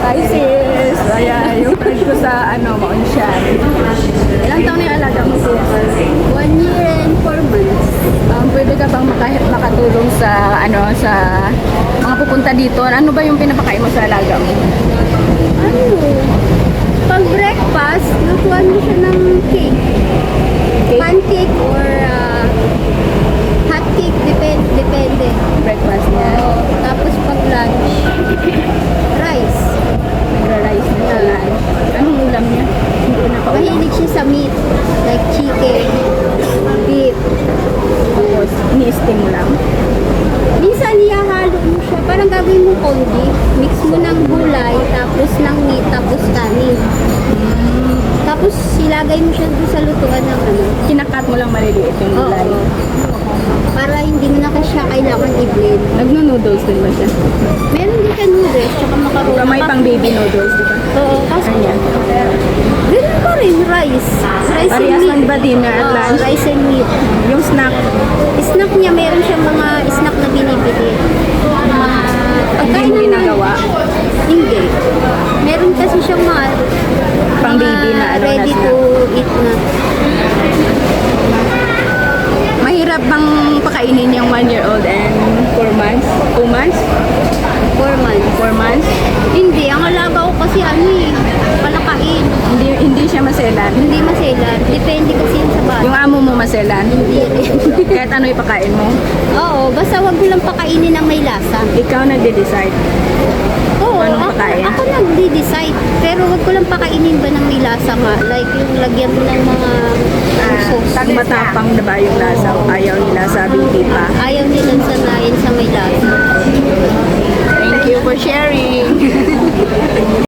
Hi sis! Ayan, yung friend ko sa ano, Maunsian. Ilang taon na yung alaga mo sis? One year and four months. Um, pwede ka bang maka- makatulong sa ano sa mga pupunta dito? Ano ba yung pinapakain mo sa alaga mo? Ano? Pag breakfast, lutuan mo siya ng cake. Cake? Pancake or uh, hot cake, depende. depende. Breakfast niya. Oo. Tapos pag lunch, rice. Nagra-rice na sa lunch. Anong ulam niya? Hindi ko napaulam. Mahilig siya sa meat, like chicken, beef. Tapos, ini-steam mo lang. Minsan ihahalo mo siya, parang gagawin mo kondi. Mix mo ng gulay, tapos ng meat, tapos kanin. Tapos ilagay mo siya doon sa lutuan ng ano. Kinakat mo lang maliliit yung gulay. Oo. Para hindi mo na siya kailangan i-blend. Nagno-noodles din ba siya? Meron din siya noodles, tsaka macaroni. Pero may pang baby noodles, di ba? Oo, kasi Kanya. ganun pa rin, rice. Rice Parehas and lang meat. ba dinner at Oo, lunch? rice and meat. Yung snack, Snack niya, meron siyang mga snack na binibili. Mga hindi mo ng- ginagawa. Hindi. Meron kasi siyang mga Pang baby na ano ready na to eat na. Mahirap bang pakainin yung one year old and four months? Two months? Four months. Four months? Hindi, ang alaga ko kasi ano eh, palakain. Hindi hindi siya maselan. Hindi maselan. Depende kasi yun sa bata. Yung amo mo maselan. Hindi rin. Kahit ano ipakain mo. Oo, basta wag mo lang pakainin ng may lasa. Ikaw nagde-decide. Oo, Anong ako, ako nagde-decide. Pero wag ko lang pakainin ba ng may lasa nga. Like yung lagyan mo ng mga Ah, sauce. matapang na ba yung lasa? O Ayaw nila